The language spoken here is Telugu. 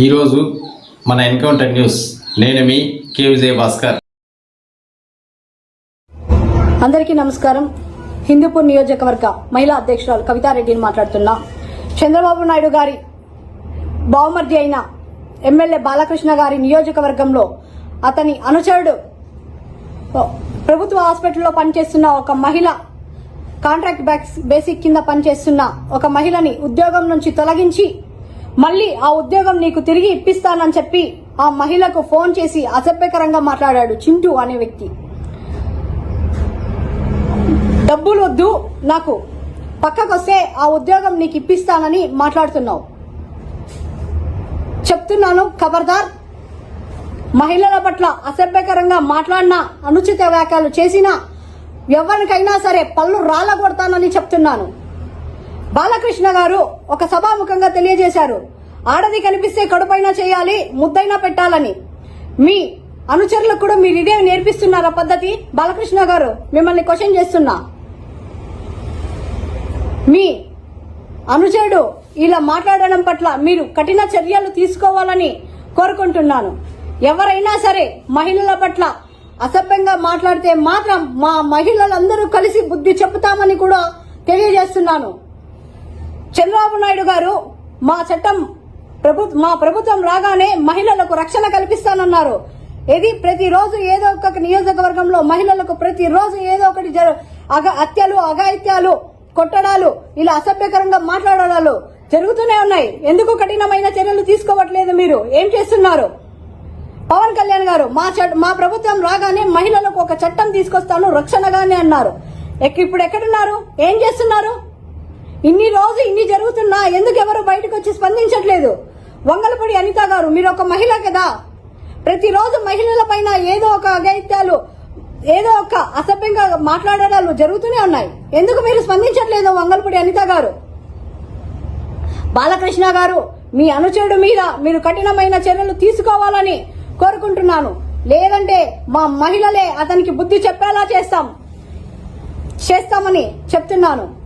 ఈరోజు మన ఎన్కౌంటర్ న్యూస్ నేను మీ కే విజయ భాస్కర్ అందరికీ నమస్కారం. హిందూపూర్ నియోజకవర్గ మహిళా అధ్యక్షురాలు కవితారెడ్డిని మాట్లాడుతున్నా. చంద్రబాబు నాయుడు గారి బావమర్ది అయిన ఎమ్మెల్యే బాలకృష్ణ గారి నియోజకవర్గంలో అతని అనుచరుడు ప్రభుత్వ హాస్పిటల్లో పనిచేస్తున్న ఒక మహిళ కాంట్రాక్ట్ బ్యాక్స్ బేసిక్ కింద పనిచేస్తున్న ఒక మహిళని ఉద్యోగం నుంచి తొలగించి మళ్ళీ ఆ ఉద్యోగం నీకు తిరిగి ఇప్పిస్తానని చెప్పి ఆ మహిళకు ఫోన్ చేసి అసభ్యకరంగా మాట్లాడాడు చింటూ అనే వ్యక్తి. డబ్బులు వద్దు నాకు పక్కకొస్తే ఆ ఉద్యోగం నీకు ఇప్పిస్తానని మాట్లాడుతున్నావు. చెప్తున్నాను ఖబర్దార్. మహిళల పట్ల అసభ్యకరంగా మాట్లాడినా అనుచిత వ్యాఖ్యలు చేసినా ఎవరికైనా సరే పళ్ళు రాలగొడతానని చెప్తున్నాను. బాలకృష్ణ గారు ఒక సభాముఖంగా తెలియజేశారు. ఆడది కనిపిస్తే కడుపైనా చేయాలి ముద్దైనా పెట్టాలని. మీ అనుచరులకు కూడా మీరు ఇదే నేర్పిస్తున్నారా పద్ధతి? బాలకృష్ణ గారు మిమ్మల్ని క్వశ్చన్ చేస్తున్నా. మీ అనుచరుడు ఇలా మాట్లాడడం పట్ల మీరు కఠిన చర్యలు తీసుకోవాలని కోరుకుంటున్నాను. ఎవరైనా సరే మహిళల పట్ల అసభ్యంగా మాట్లాడితే మాత్రం మా మహిళలందరూ కలిసి బుద్ధి చెప్తామని కూడా తెలియజేస్తున్నాను. చంద్రబాబు నాయుడు గారు మా చట్టం ప్రభు మా ప్రభుత్వం రాగానే మహిళలకు రక్షణ కల్పిస్తానన్నారు. ఇది ప్రతిరోజు ఏదో ఒక నియోజకవర్గంలో మహిళలకు ప్రతిరోజు ఏదో ఒకటి జరు అగ హత్యలు అఘాయిత్యాలు కొట్టడాలు ఇలా అసభ్యకరంగా మాట్లాడడాలు జరుగుతూనే ఉన్నాయి. ఎందుకు కఠినమైన చర్యలు తీసుకోవట్లేదు మీరు? ఏం చేస్తున్నారు? పవన్ కళ్యాణ్ గారు మా చట్- మా ప్రభుత్వం రాగానే మహిళలకు ఒక చట్టం తీసుకొస్తాను రక్షణగానే అన్నారు. ఇప్పుడు ఎక్కడున్నారు? ఏం చేస్తున్నారు? ఇన్ని రోజు ఇన్ని జరుగుతున్నా ఎందుకు ఎవరు బయటకు వచ్చి స్పందించట్లేదు? వంగలపూడి అనిత గారు మీరు ఒక మహిళ కదా? ప్రతిరోజు మహిళల పైన ఏదో ఒక అగైత్యాలు ఏదో ఒక అసభ్యంగా మాట్లాడడాలు జరుగుతూనే ఉన్నాయి. ఎందుకు మీరు స్పందించట్లేదు వంగలపూడి అనిత గారు? బాలకృష్ణ గారు మీ అనుచరుడు మీద మీరు కఠినమైన చర్యలు తీసుకోవాలని కోరుకుంటున్నాను. లేదంటే మా మహిళలే అతనికి బుద్ధి చెప్పేలా చేస్తాం చేస్తామని చెప్తున్నాను.